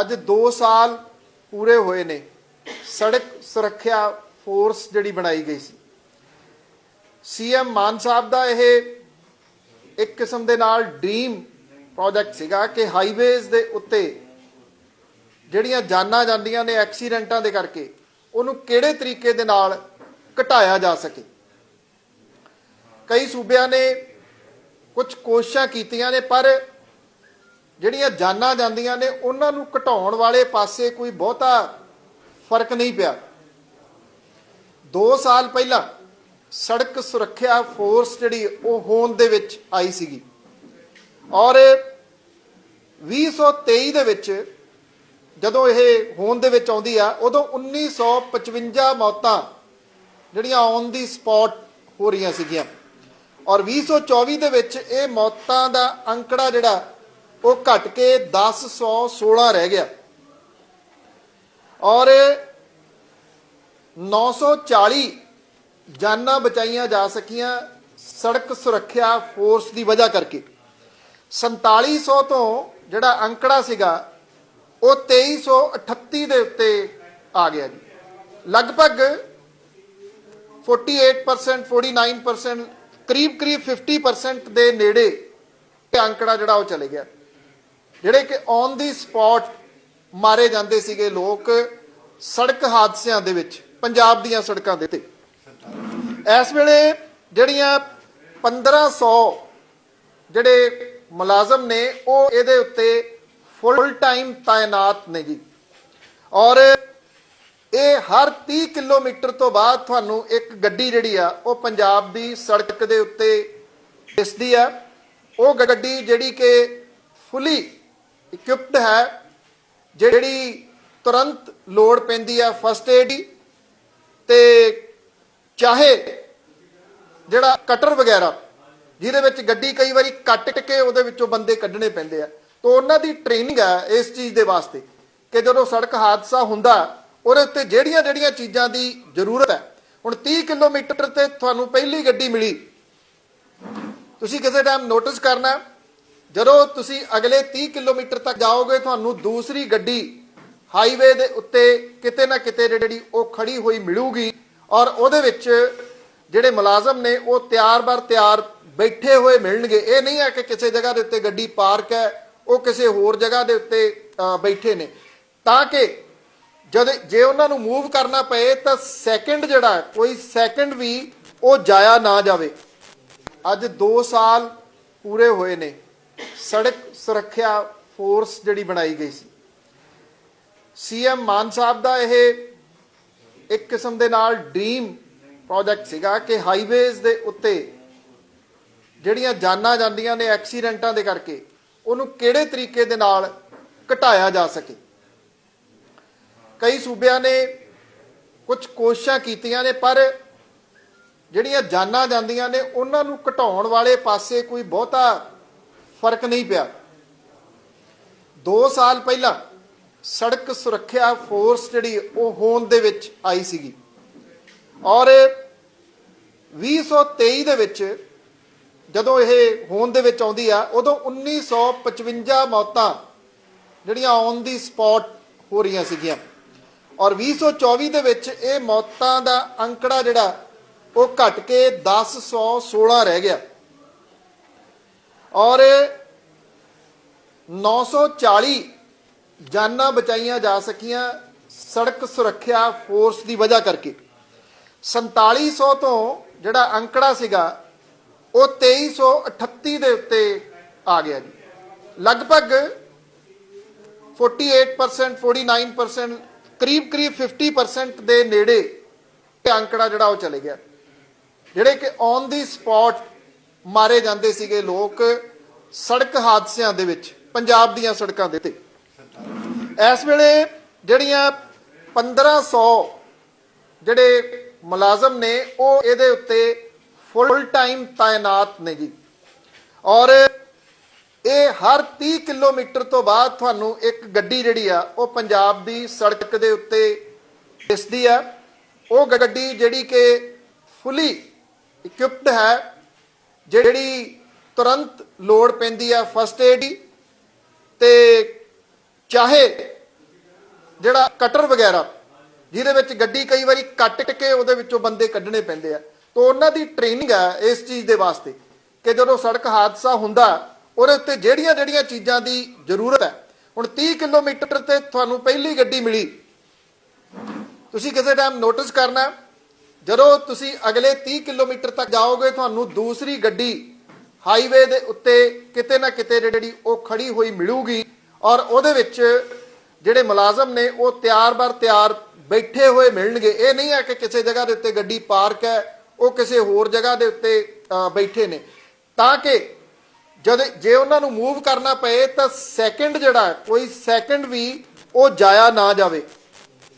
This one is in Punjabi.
ਅੱਜ 2 ਸਾਲ ਪੂਰੇ ਹੋਏ ਨੇ। ਸੜਕ ਸੁਰੱਖਿਆ ਫੋਰਸ ਜਿਹੜੀ ਬਣਾਈ ਗਈ ਸੀ। ਸੀਐਮ ਮਾਨ ਸਾਹਿਬ ਦਾ ਇਹ ਇੱਕ ਕਿਸਮ ਦੇ ਨਾਲ ਡ੍ਰੀਮ ਪ੍ਰੋਜੈਕਟ ਸੀਗਾ ਕਿ ਹਾਈਵੇਜ਼ ਦੇ ਉੱਤੇ ਜਿਹੜੀਆਂ ਜਾਨਾਂ ਜਾਂਦੀਆਂ ਨੇ ਐਕਸੀਡੈਂਟਾਂ ਦੇ ਕਰਕੇ, ਉਹਨੂੰ ਕਿਹੜੇ ਤਰੀਕੇ ਦੇ ਨਾਲ ਘਟਾਇਆ ਜਾ ਸਕੇ। ਕਈ ਸੂਬਿਆਂ ਨੇ ਕੁਝ ਕੋਸ਼ਿਸ਼ਾਂ ਕੀਤੀਆਂ ਨੇ, ਪਰ ਜਿਹੜੀਆਂ ਜਾਨਾਂ ਜਾਂਦੀਆਂ ਨੇ, ਉਹਨਾਂ ਨੂੰ ਘਟਾਉਣ ਵਾਲੇ ਪਾਸੇ ਕੋਈ ਬਹੁਤਾ ਫ਼ਰਕ ਨਹੀਂ ਪਿਆ। 2 ਸਾਲ ਪਹਿਲਾਂ ਸੜਕ ਸੁਰੱਖਿਆ ਫੋਰਸ ਜਿਹੜੀ ਉਹ ਹੋਂਦ ਦੇ ਵਿੱਚ ਆਈ ਸੀਗੀ। ਔਰ 2023 ਦੇ ਵਿੱਚ ਜਦੋਂ ਇਹ ਹੋਂਦ ਦੇ ਵਿੱਚ ਆਉਂਦੀ ਆ, ਉਦੋਂ 1955 ਮੌਤਾਂ ਜਿਹੜੀਆਂ ਔਨ ਦੀ ਸਪੌਟ ਹੋ ਰਹੀਆਂ ਸੀਗੀਆਂ। ਔਰ 2024 ਦੇ ਵਿੱਚ ਇਹ ਮੌਤਾਂ ਦਾ ਅੰਕੜਾ ਜਿਹੜਾ ਉਹ ਘਟ ਕੇ 1016 ਰਹਿ ਗਿਆ। ਔਰ 940 ਜਾਨਾਂ ਬਚਾਈਆਂ ਜਾ ਸਕੀਆਂ ਸੜਕ ਸੁਰੱਖਿਆ ਫੋਰਸ ਦੀ ਵਜ੍ਹਾ ਕਰਕੇ। 4700 ਤੋਂ ਜਿਹੜਾ ਅੰਕੜਾ ਸੀਗਾ, ਉਹ 2338 ਦੇ ਉੱਤੇ ਆ ਗਿਆ ਜੀ। ਲਗਭਗ 48% 49% ਕਰੀਬ ਕਰੀਬ 50% ਦੇ ਨੇੜੇ ਅੰਕੜਾ ਜਿਹੜਾ ਉਹ ਚਲੇ ਗਿਆ। ਜਿਹੜੇ ਕਿ ਔਨ ਦੀ ਸਪੌਟ ਮਾਰੇ ਜਾਂਦੇ ਸੀਗੇ ਲੋਕ ਸੜਕ ਹਾਦਸਿਆਂ ਦੇ ਵਿੱਚ, ਪੰਜਾਬ ਦੀਆਂ ਸੜਕਾਂ ਦੇ ਤੇ ਇਸ ਵੇਲੇ ਜਿਹੜੀਆਂ 1500 ਜਿਹੜੇ ਮੁਲਾਜ਼ਮ ਨੇ, ਉਹ ਇਹਦੇ ਉੱਤੇ ਫੁੱਲ ਟਾਈਮ ਤਾਇਨਾਤ ਨੇ ਜੀ। ਔਰ ਇਹ ਹਰ 30 ਕਿਲੋਮੀਟਰ ਤੋਂ ਬਾਅਦ ਤੁਹਾਨੂੰ ਇੱਕ ਗੱਡੀ ਜਿਹੜੀ ਆ, ਉਹ ਪੰਜਾਬ ਦੀ ਸੜਕ ਦੇ ਉੱਤੇ ਦਿਸਦੀ ਆ। ਉਹ ਗੱਡੀ ਜਿਹੜੀ ਕਿ ਫੁੱਲੀ ਇਕਵਿਪਡ ਹੈ, ਜਿਹੜੀ ਤੁਰੰਤ ਲੋੜ ਪੈਂਦੀ ਹੈ ਫਸਟ ਏਡ ਦੀ, ਤੇ ਚਾਹੇ ਜਿਹੜਾ ਕਟਰ ਵਗੈਰਾ, ਜਿਹਦੇ ਵਿੱਚ ਗੱਡੀ ਕਈ ਵਾਰੀ ਕੱਟ ਕੇ ਉਹਦੇ ਵਿੱਚੋਂ ਬੰਦੇ ਕੱਢਣੇ ਪੈਂਦੇ ਆ, ਤਾਂ ਉਹਨਾਂ ਦੀ ਟ੍ਰੇਨਿੰਗ ਹੈ ਇਸ ਚੀਜ਼ ਦੇ ਵਾਸਤੇ ਕਿ ਜਦੋਂ ਸੜਕ ਹਾਦਸਾ ਹੁੰਦਾ, ਉਹਦੇ ਉੱਤੇ ਜਿਹੜੀਆਂ ਜਿਹੜੀਆਂ ਚੀਜ਼ਾਂ ਦੀ ਜ਼ਰੂਰਤ ਹੈ। ਹੁਣ 30 ਕਿਲੋਮੀਟਰ ਤੇ ਤੁਹਾਨੂੰ ਪਹਿਲੀ ਗੱਡੀ ਮਿਲੀ। ਤੁਸੀਂ ਕਿਸੇ ਟਾਈਮ ਨੋਟਿਸ ਕਰਨਾ ਜਦੋਂ ਤੁਸੀਂ ਅਗਲੇ 30 ਕਿਲੋਮੀਟਰ ਤੱਕ ਜਾਓਗੇ, ਤੁਹਾਨੂੰ ਦੂਸਰੀ ਗੱਡੀ ਹਾਈਵੇ ਦੇ ਉੱਤੇ ਕਿਤੇ ਨਾ ਕਿਤੇ ਜਿਹੜੀ ਉਹ ਖੜੀ ਹੋਈ ਮਿਲੂਗੀ ਔਰ ਉਹਦੇ ਵਿੱਚ ਜਿਹੜੇ ਮੁਲਾਜ਼ਮ ਨੇ, ਉਹ ਤਿਆਰ-ਬਰ ਤਿਆਰ ਬੈਠੇ ਹੋਏ ਮਿਲਣਗੇ। ਇਹ ਨਹੀਂ ਹੈ ਕਿ ਕਿਸੇ ਜਗ੍ਹਾ ਦੇ ਉੱਤੇ ਗੱਡੀ ਪਾਰਕ ਹੈ, ਉਹ ਕਿਸੇ ਹੋਰ ਜਗ੍ਹਾ ਦੇ ਉੱਤੇ ਬੈਠੇ ਨੇ। ਤਾਂ ਕਿ ਜਦ ਜੇ ਉਹਨਾਂ ਨੂੰ ਮੂਵ ਕਰਨਾ ਪਏ, ਤਾਂ ਸੈਕਿੰਡ ਜਿਹੜਾ ਕੋਈ ਸੈਕਿੰਡ ਵੀ ਉਹ ਜਾਇਆ ਨਾ ਜਾਵੇ। ਅੱਜ 2 ਸਾਲ ਪੂਰੇ ਹੋਏ ਨੇ। ਸੜਕ ਸੁਰੱਖਿਆ ਫੋਰਸ ਜਿਹੜੀ ਬਣਾਈ ਗਈ ਸੀ। ਸੀਐਮ ਮਾਨ ਸਾਹਿਬ ਦਾ ਇਹ ਇੱਕ ਕਿਸਮ ਦੇ ਨਾਲ ਡ੍ਰੀਮ ਪ੍ਰੋਜੈਕਟ ਸੀਗਾ ਕਿ ਹਾਈਵੇਜ਼ ਦੇ ਉੱਤੇ ਜਿਹੜੀਆਂ ਜਾਨਾਂ ਜਾਂਦੀਆਂ ਨੇ ਐਕਸੀਡੈਂਟਾਂ ਦੇ ਕਰਕੇ, ਉਹਨੂੰ ਕਿਹੜੇ ਤਰੀਕੇ ਦੇ ਨਾਲ ਘਟਾਇਆ ਜਾ ਸਕੇ। ਕਈ ਸੂਬਿਆਂ ਨੇ ਕੁਝ ਕੋਸ਼ਿਸ਼ਾਂ ਕੀਤੀਆਂ ਨੇ, ਪਰ ਜਿਹੜੀਆਂ ਜਾਨਾਂ ਜਾਂਦੀਆਂ ਨੇ, ਉਹਨਾਂ ਨੂੰ ਘਟਾਉਣ ਵਾਲੇ ਪਾਸੇ ਕੋਈ ਬਹੁਤਾ ਫ਼ਰਕ ਨਹੀਂ ਪਿਆ। 2 ਸਾਲ ਪਹਿਲਾਂ ਸੜਕ ਸੁਰੱਖਿਆ ਫੋਰਸ ਜਿਹੜੀ ਉਹ ਹੋਂਦ ਦੇ ਵਿੱਚ ਆਈ ਸੀਗੀ। ਔਰ 2023 ਦੇ ਵਿੱਚ ਜਦੋਂ ਇਹ ਹੋਂਦ ਦੇ ਵਿੱਚ ਆਉਂਦੀ ਆ, ਉਦੋਂ 1955 ਮੌਤਾਂ ਜਿਹੜੀਆਂ ਔਨ ਦੀ ਸਪੌਟ ਹੋ ਰਹੀਆਂ ਸੀਗੀਆਂ। ਔਰ 2024 ਦੇ ਵਿੱਚ ਇਹ ਮੌਤਾਂ ਦਾ ਅੰਕੜਾ ਜਿਹੜਾ ਉਹ ਘਟ ਕੇ 1016 ਰਹਿ ਗਿਆ। ਔਰ 940 ਜਾਨਾਂ ਬਚਾਈਆਂ ਜਾ ਸਕੀਆਂ ਸੜਕ ਸੁਰੱਖਿਆ ਫੋਰਸ ਦੀ ਵਜ੍ਹਾ ਕਰਕੇ। 4700 ਤੋਂ ਜਿਹੜਾ ਅੰਕੜਾ ਸੀਗਾ, ਉਹ 2338 ਦੇ ਉੱਤੇ ਆ ਗਿਆ ਜੀ। ਲਗਭਗ 48% 49% ਕਰੀਬ ਕਰੀਬ 50% ਦੇ ਨੇੜੇ ਇਹ ਅੰਕੜਾ ਜਿਹੜਾ ਉਹ ਚਲੇ ਗਿਆ। ਜਿਹੜੇ ਕਿ ਔਨ ਦੀ ਸਪੌਟ ਮਾਰੇ ਜਾਂਦੇ ਸੀਗੇ ਲੋਕ ਸੜਕ ਹਾਦਸਿਆਂ ਦੇ ਵਿੱਚ, ਪੰਜਾਬ ਦੀਆਂ ਸੜਕਾਂ ਦੇ ਤੇ ਇਸ ਵੇਲੇ ਜਿਹੜੀਆਂ 1500 ਜਿਹੜੇ ਮੁਲਾਜ਼ਮ ਨੇ, ਉਹ ਇਹਦੇ ਉੱਤੇ ਫੁੱਲ ਟਾਈਮ ਤਾਇਨਾਤ ਨੇ ਜੀ। ਔਰ ਇਹ ਹਰ 30 ਕਿਲੋਮੀਟਰ ਤੋਂ ਬਾਅਦ ਤੁਹਾਨੂੰ ਇੱਕ ਗੱਡੀ ਜਿਹੜੀ ਆ, ਉਹ ਪੰਜਾਬ ਦੀ ਸੜਕ ਦੇ ਉੱਤੇ ਦਿਸਦੀ ਆ। ਉਹ ਗੱਡੀ ਜਿਹੜੀ ਕਿ ਫੁੱਲੀ ਇਕਵਿਪਡ ਹੈ ਜਿਹੜੀ ਤੁਰੰਤ ਲੋੜ ਪੈਂਦੀ ਆ ਫਸਟ ਏਡ ਦੀ, ਤੇ ਚਾਹੇ ਜਿਹੜਾ ਕਟਰ ਵਗੈਰਾ, ਜਿਹਦੇ ਵਿੱਚ ਗੱਡੀ ਕਈ ਵਾਰੀ ਕੱਟ ਕੇ ਉਹਦੇ ਵਿੱਚੋਂ ਬੰਦੇ ਕੱਢਣੇ ਪੈਂਦੇ ਆ, ਤਾਂ ਉਹਨਾਂ ਦੀ ਟ੍ਰੇਨਿੰਗ ਹੈ ਇਸ ਚੀਜ਼ ਦੇ ਵਾਸਤੇ ਕਿ ਜਦੋਂ ਸੜਕ ਹਾਦਸਾ ਹੁੰਦਾ, ਉਹਦੇ ਉੱਤੇ ਜਿਹੜੀਆਂ ਜਿਹੜੀਆਂ ਚੀਜ਼ਾਂ ਦੀ ਜ਼ਰੂਰਤ ਹੈ। ਹੁਣ 30 ਕਿਲੋਮੀਟਰ ਤੇ ਤੁਹਾਨੂੰ ਪਹਿਲੀ ਗੱਡੀ ਮਿਲੀ। ਤੁਸੀਂ ਕਿਸੇ ਟਾਈਮ ਨੋਟਿਸ ਕਰਨਾ ਜਦੋਂ ਤੁਸੀਂ ਅਗਲੇ 30 ਕਿਲੋਮੀਟਰ ਤੱਕ ਜਾਓਗੇ, ਤੁਹਾਨੂੰ ਦੂਸਰੀ ਗੱਡੀ ਹਾਈਵੇ ਦੇ ਉੱਤੇ ਕਿਤੇ ਨਾ ਕਿਤੇ ਜਿਹੜੀ ਉਹ ਖੜੀ ਹੋਈ ਮਿਲੂਗੀ ਔਰ ਉਹਦੇ ਵਿੱਚ ਜਿਹੜੇ ਮੁਲਾਜ਼ਮ ਨੇ, ਉਹ ਤਿਆਰ-ਬਰ ਤਿਆਰ ਬੈਠੇ ਹੋਏ ਮਿਲਣਗੇ। ਇਹ ਨਹੀਂ ਹੈ ਕਿ ਕਿਸੇ ਜਗ੍ਹਾ ਦੇ ਉੱਤੇ ਗੱਡੀ ਪਾਰਕ ਹੈ, ਉਹ ਕਿਸੇ ਹੋਰ ਜਗ੍ਹਾ ਦੇ ਉੱਤੇ ਬੈਠੇ ਨੇ। ਤਾਂ ਕਿ ਜਦ ਜੇ ਉਹਨਾਂ ਨੂੰ ਮੂਵ ਕਰਨਾ ਪਏ, ਤਾਂ ਸੈਕਿੰਡ ਜਿਹੜਾ ਕੋਈ ਸੈਕਿੰਡ ਵੀ ਉਹ ਜਾਇਆ ਨਾ ਜਾਵੇ।